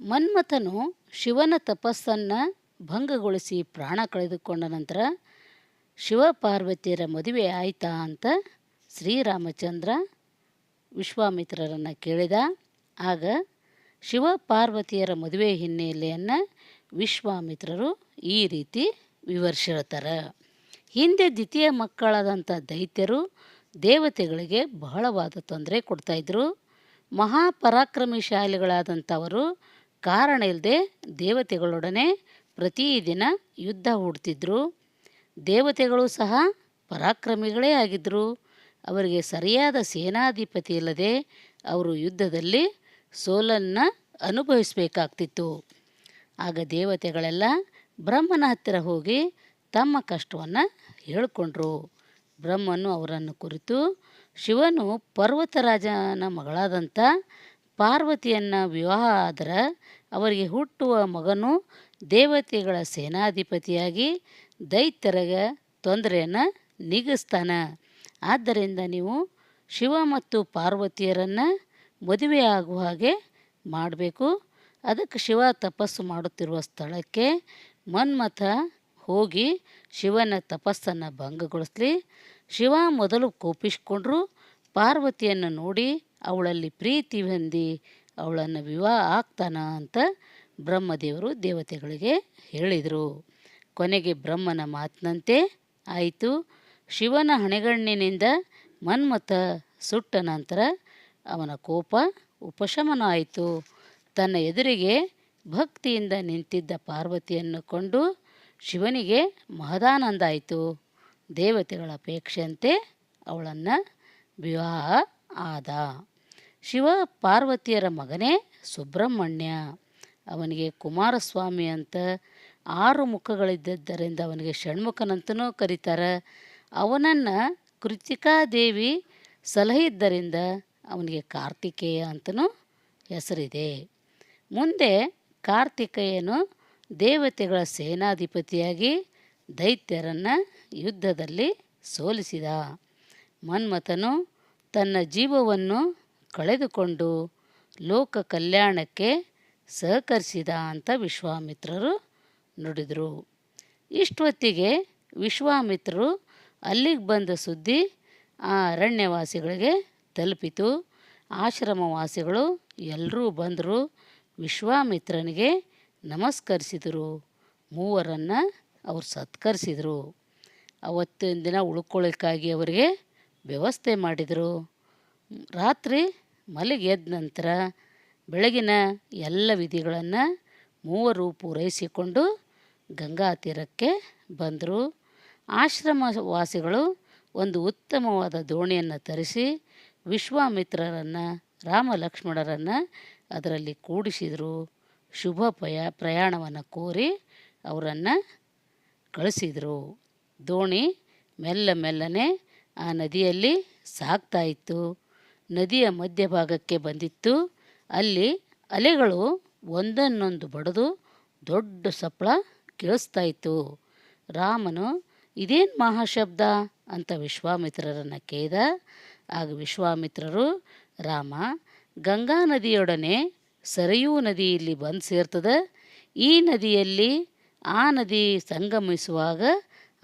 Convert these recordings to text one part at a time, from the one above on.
ಮನ್ಮಥನು ಶಿವನ ತಪಸ್ಸನ್ನು ಭಂಗಗೊಳಿಸಿ ಪ್ರಾಣ ಕಳೆದುಕೊಂಡ ನಂತರ ಶಿವಪಾರ್ವತಿಯರ ಮದುವೆ ಆಯಿತಾ ಅಂತ ಶ್ರೀರಾಮಚಂದ್ರ ವಿಶ್ವಾಮಿತ್ರರನ್ನು ಕೇಳಿದ. ಆಗ ಶಿವಪಾರ್ವತಿಯರ ಮದುವೆ ಹಿನ್ನೆಲೆಯನ್ನು ವಿಶ್ವಾಮಿತ್ರರು ಈ ರೀತಿ ವಿವರಿಸಿರ್ತಾರೆ ಹಿಂದೆ ದ್ವಿತೀಯ ಮಕ್ಕಳಾದಂಥ ದೈತ್ಯರು ದೇವತೆಗಳಿಗೆ ಬಹಳವಾದ ತೊಂದರೆ ಕೊಡ್ತಾಯಿದ್ರು ಮಹಾಪರಾಕ್ರಮಿಶಾಲಿಗಳಾದಂಥವರು ಕಾರಣ ಇಲ್ಲದೆ ದೇವತೆಗಳೊಡನೆ ಪ್ರತಿದಿನ ಯುದ್ಧ ಹೂಡ್ತಿದ್ರು. ದೇವತೆಗಳು ಸಹ ಪರಾಕ್ರಮಿಗಳೇ ಆಗಿದ್ದರು ಅವರಿಗೆ ಸರಿಯಾದ ಸೇನಾಧಿಪತಿ ಇಲ್ಲದೆ ಅವರು ಯುದ್ಧದಲ್ಲಿ ಸೋಲನ್ನು ಅನುಭವಿಸಬೇಕಾಗ್ತಿತ್ತು. ಆಗ ದೇವತೆಗಳೆಲ್ಲ ಬ್ರಹ್ಮನ ಹತ್ತಿರ ಹೋಗಿ ತಮ್ಮ ಕಷ್ಟವನ್ನು ಹೇಳಿಕೊಂಡ್ರು. ಬ್ರಹ್ಮನು ಅವರನ್ನು ಕುರಿತು, ಶಿವನು ಪರ್ವತರಾಜನ ಮಗಳಾದಂಥ ಪಾರ್ವತಿಯನ್ನು ವಿವಾಹ ಆದ್ರೆ ಅವರಿಗೆ ಹುಟ್ಟುವ ಮಗನು ದೇವತೆಗಳ ಸೇನಾಧಿಪತಿಯಾಗಿ ದೈತ್ಯರಿಗೆ ತೊಂದರೆಯನ್ನು ನೀಗಿಸ್ತಾನೆ. ಆದ್ದರಿಂದ ನೀವು ಶಿವ ಮತ್ತು ಪಾರ್ವತಿಯರನ್ನು ಮದುವೆ ಆಗುವ ಹಾಗೆ ಮಾಡಬೇಕು. ಅದಕ್ಕೆ ಶಿವ ತಪಸ್ಸು ಮಾಡುತ್ತಿರುವ ಸ್ಥಳಕ್ಕೆ ಮನ್ಮಥ ಹೋಗಿ ಶಿವನ ತಪಸ್ಸನ್ನು ಭಂಗಗೊಳಿಸಲಿ. ಶಿವ ಮೊದಲು ಕೋಪಿಸ್ಕೊಂಡ್ರು ಪಾರ್ವತಿಯನ್ನು ನೋಡಿ ಅವಳಲ್ಲಿ ಪ್ರೀತಿ ಹೊಂದಿ ಅವಳನ್ನು ವಿವಾಹ ಆಗ್ತಾನ ಅಂತ ಬ್ರಹ್ಮದೇವರು ದೇವತೆಗಳಿಗೆ ಹೇಳಿದರು. ಕೊನೆಗೆ ಬ್ರಹ್ಮನ ಮಾತಿನಂತೆ, ಆಯಿತು, ಶಿವನ ಹಣೆಗಣ್ಣಿನಿಂದ ಮನ್ಮಥ ಸುಟ್ಟ ನಂತರ ಅವನ ಕೋಪ ಉಪಶಮನ ಆಯಿತು ತನ್ನ ಎದುರಿಗೆ ಭಕ್ತಿಯಿಂದ ನಿಂತಿದ್ದ ಪಾರ್ವತಿಯನ್ನು ಕೊಂಡು ಶಿವನಿಗೆ ಮಹದಾನಂದ ಆಯಿತು. ದೇವತೆಗಳ ಅಪೇಕ್ಷೆಯಂತೆ ಅವಳನ್ನು ವಿವಾಹ ಆದ. ಶಿವ ಪಾರ್ವತಿಯರ ಮಗನೇ ಸುಬ್ರಹ್ಮಣ್ಯ. ಅವನಿಗೆ ಕುಮಾರಸ್ವಾಮಿ ಅಂತ ಆರು ಮುಖಗಳಿದ್ದರಿಂದ ಅವನಿಗೆ ಷಣ್ಮುಖನಂತನೂ ಕರೀತಾರೆ. ಅವನನ್ನು ಕೃತಿಕಾದೇವಿ ಸಲಹಿದ್ದರಿಂದ ಅವನಿಗೆ ಕಾರ್ತಿಕೇಯ ಅಂತಲೂ ಹೆಸರಿದೆ. ಮುಂದೆ ಕಾರ್ತಿಕೇಯನು ದೇವತೆಗಳ ಸೇನಾಧಿಪತಿಯಾಗಿ ದೈತ್ಯರನ್ನು ಯುದ್ಧದಲ್ಲಿ ಸೋಲಿಸಿದ. ಮನ್ಮಥನು ತನ್ನ ಜೀವವನ್ನು ಕಳೆದುಕೊಂಡು ಲೋಕ ಕಲ್ಯಾಣಕ್ಕೆ ಸಹಕರಿಸಿದ ಅಂತ ವಿಶ್ವಾಮಿತ್ರರು ನುಡಿದರು. ಇಷ್ಟೊತ್ತಿಗೆ ವಿಶ್ವಾಮಿತ್ರರು ಅಲ್ಲಿಗೆ ಬಂದ ಸುದ್ದಿ ಆ ಅರಣ್ಯವಾಸಿಗಳಿಗೆ ತಲುಪಿತು. ಆಶ್ರಮವಾಸಿಗಳು ಎಲ್ಲರೂ ಬಂದರು, ವಿಶ್ವಾಮಿತ್ರನಿಗೆ ನಮಸ್ಕರಿಸಿದರು, ಮೂವರನ್ನು ಅವರು ಸತ್ಕರಿಸಿದರು. ಅವತ್ತಿನ ದಿನ ಉಳ್ಕೊಳ್ಳೋಕ್ಕಾಗಿ ಅವರಿಗೆ ವ್ಯವಸ್ಥೆ ಮಾಡಿದರು. ರಾತ್ರಿ ಮಲಗಿ ಎದ್ದ ನಂತರ ಬೆಳಗಿನ ಎಲ್ಲ ವಿಧಿಗಳನ್ನು ಮೂವರು ಪೂರೈಸಿಕೊಂಡು ಗಂಗಾ ತೀರಕ್ಕೆ ಬಂದರು. ಆಶ್ರಮ ವಾಸಿಗಳು ಒಂದು ಉತ್ತಮವಾದ ದೋಣಿಯನ್ನು ತರಿಸಿ ವಿಶ್ವಾಮಿತ್ರರನ್ನು, ರಾಮ ಲಕ್ಷ್ಮಣರನ್ನು ಅದರಲ್ಲಿ ಕೂಡಿಸಿದರು. ಶುಭ ಪಯ, ಪ್ರಯಾಣವನ್ನು ಕೋರಿ ಅವರನ್ನು ಕಳಿಸಿದರು. ದೋಣಿ ಮೆಲ್ಲ ಮೆಲ್ಲನೆ ಆ ನದಿಯಲ್ಲಿ ಸಾಗ್ತಾ ಇತ್ತು. ನದಿಯ ಮಧ್ಯಭಾಗಕ್ಕೆ ಬಂದಿತ್ತು. ಅಲ್ಲಿ ಅಲೆಗಳು ಒಂದನ್ನೊಂದು ಬಡಿದು ದೊಡ್ಡ ಸಪ್ಪಳ ಕೇಳಿಸ್ತಾ ಇತ್ತು. ರಾಮನು, ಇದೇನು ಮಹಾಶಬ್ದ? ಅಂತ ವಿಶ್ವಾಮಿತ್ರರನ್ನು ಕೇಳಿದ. ಆಗ ವಿಶ್ವಾಮಿತ್ರರು, ರಾಮ, ಗಂಗಾ ನದಿಯೊಡನೆ ಸರಯೂ ನದಿ ಇಲ್ಲಿ ಬಂದು ಸೇರ್ತದೆ. ಈ ನದಿಯಲ್ಲಿ ಆ ನದಿ ಸಂಗಮಿಸುವಾಗ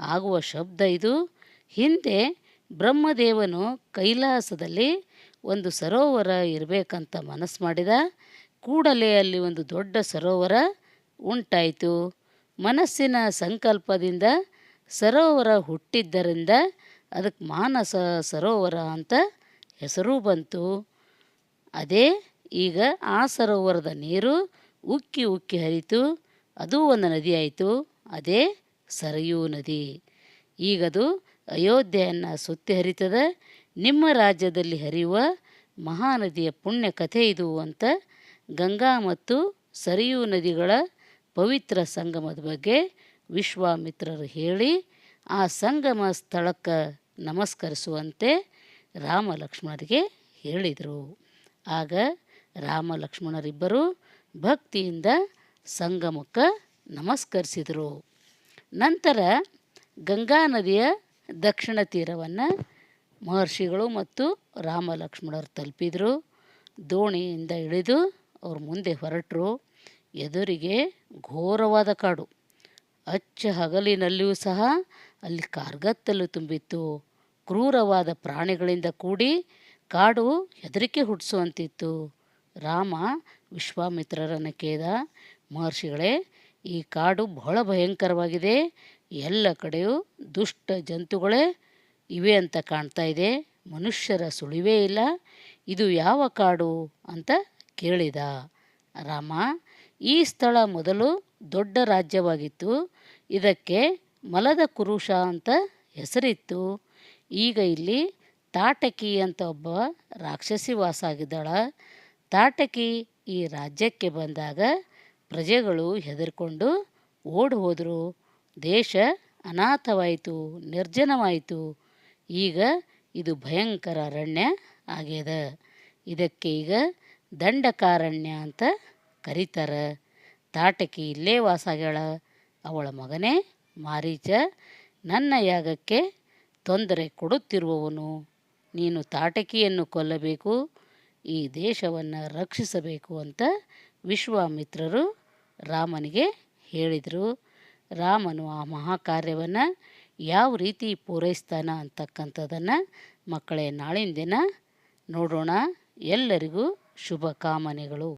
ಆಗುವ ಶಬ್ದ ಇದು. ಹಿಂದೆ ಬ್ರಹ್ಮದೇವನು ಕೈಲಾಸದಲ್ಲಿ ಒಂದು ಸರೋವರ ಇರಬೇಕಂತ ಮನಸ್ಸು ಮಾಡಿದ. ಕೂಡಲೇ ಅಲ್ಲಿ ಒಂದು ದೊಡ್ಡ ಸರೋವರ ಉಂಟಾಯಿತು. ಮನಸ್ಸಿನ ಸಂಕಲ್ಪದಿಂದ ಸರೋವರ ಹುಟ್ಟಿದ್ದರಿಂದ ಅದಕ್ಕೆ ಮಾನಸ ಸರೋವರ ಅಂತ ಹೆಸರು ಬಂತು. ಅದೇ ಈಗ ಆ ಸರೋವರದ ನೀರು ಉಕ್ಕಿ ಉಕ್ಕಿ ಹರಿತು. ಅದು ಒಂದು ನದಿ ಆಯಿತು. ಅದೇ ಸರಯೂ ನದಿ. ಈಗದು ಅಯೋಧ್ಯೆಯನ್ನು ಸುತ್ತಿ ಹರಿತದೆ, ನಿಮ್ಮ ರಾಜ್ಯದಲ್ಲಿ ಹರಿಯುವ ಮಹಾನದಿಯ ಪುಣ್ಯ ಕಥೆ ಇದು ಅಂತ ಗಂಗಾ ಮತ್ತು ಸರಿಯೂ ನದಿಗಳ ಪವಿತ್ರ ಸಂಗಮದ ಬಗ್ಗೆ ವಿಶ್ವಾಮಿತ್ರರು ಹೇಳಿ ಆ ಸಂಗಮ ಸ್ಥಳಕ್ಕೆ ನಮಸ್ಕರಿಸುವಂತೆ ರಾಮ ಲಕ್ಷ್ಮಣರಿಗೆ ಹೇಳಿದರು. ಆಗ ರಾಮ ಲಕ್ಷ್ಮಣರಿಬ್ಬರು ಭಕ್ತಿಯಿಂದ ಸಂಗಮಕ್ಕೆ ನಮಸ್ಕರಿಸಿದರು. ನಂತರ ಗಂಗಾ ನದಿಯ ದಕ್ಷಿಣ ತೀರವನ್ನು ಮಹರ್ಷಿಗಳು ಮತ್ತು ರಾಮ ಲಕ್ಷ್ಮಣರು ತಲುಪಿದರು. ದೋಣಿಯಿಂದ ಇಳಿದು ಅವ್ರ ಮುಂದೆ ಹೊರಟರು. ಎದುರಿಗೆ ಘೋರವಾದ ಕಾಡು. ಅಚ್ಚ ಹಗಲಿನಲ್ಲಿಯೂ ಸಹ ಅಲ್ಲಿ ಕಾರ್ಗತ್ತಲು ತುಂಬಿತ್ತು. ಕ್ರೂರವಾದ ಪ್ರಾಣಿಗಳಿಂದ ಕೂಡಿ ಕಾಡು ಹೆದರಿಕೆ ಹುಟ್ಟಿಸುವಂತಿತ್ತು. ರಾಮ ವಿಶ್ವಾಮಿತ್ರರನ್ನು ಕೇದ, ಮಹರ್ಷಿಗಳೇ, ಈ ಕಾಡು ಬಹಳ ಭಯಂಕರವಾಗಿದೆ. ಎಲ್ಲ ಕಡೆಯೂ ದುಷ್ಟ ಜಂತುಗಳೇ ಇವೆ ಅಂತ ಕಾಣ್ತಾ ಇದೆ. ಮನುಷ್ಯರ ಸುಳಿವೇ ಇಲ್ಲ. ಇದು ಯಾವ ಕಾಡು ಅಂತ ಕೇಳಿದ. ರಾಮ, ಈ ಸ್ಥಳ ಮೊದಲು ದೊಡ್ಡ ರಾಜ್ಯವಾಗಿತ್ತು. ಇದಕ್ಕೆ ಮಲದ ಕುರುಷ ಅಂತ ಹೆಸರಿತ್ತು. ಈಗ ಇಲ್ಲಿ ತಾಟಕಿ ಅಂತ ಒಬ್ಬ ರಾಕ್ಷಸಿ ವಾಸ ಆಗಿದ್ದಾಳ ತಾಟಕಿ ಈ ರಾಜ್ಯಕ್ಕೆ ಬಂದಾಗ ಪ್ರಜೆಗಳು ಹೆದರ್ಕೊಂಡು ಓಡಿ ಹೋದರು. ದೇಶ ಅನಾಥವಾಯಿತು, ನಿರ್ಜನವಾಯಿತು. ಈಗ ಇದು ಭಯಂಕರ ಅರಣ್ಯ ಆಗ್ಯದ. ಇದಕ್ಕೆ ಈಗ ದಂಡಕಾರಣ್ಯ ಅಂತ ಕರೀತಾರೆ. ತಾಟಕಿ ಇಲ್ಲೇ ವಾಸಾಗ್ಯಾಳ ಅವಳ ಮಗನೇ ಮಾರೀಚ, ನನ್ನ ಯಾಗಕ್ಕೆ ತೊಂದರೆ ಕೊಡುತ್ತಿರುವವನು. ನೀನು ತಾಟಕಿಯನ್ನು ಕೊಲ್ಲಬೇಕು, ಈ ದೇಶವನ್ನು ರಕ್ಷಿಸಬೇಕು ಅಂತ ವಿಶ್ವಾಮಿತ್ರರು ರಾಮನಿಗೆ ಹೇಳಿದರು. ರಾಮನು ಆ ಮಹಾಕಾರ್ಯವನ್ನು ಯಾವ ರೀತಿ ಪೂರೈಸ್ತಾನ ಅಂತಕ್ಕಂಥದ್ದನ್ನು ಮಕ್ಕಳೇ ನಾಳಿನ ದಿನ ನೋಡೋಣ. ಎಲ್ಲರಿಗೂ ಶುಭ ಕಾಮನೆಗಳು.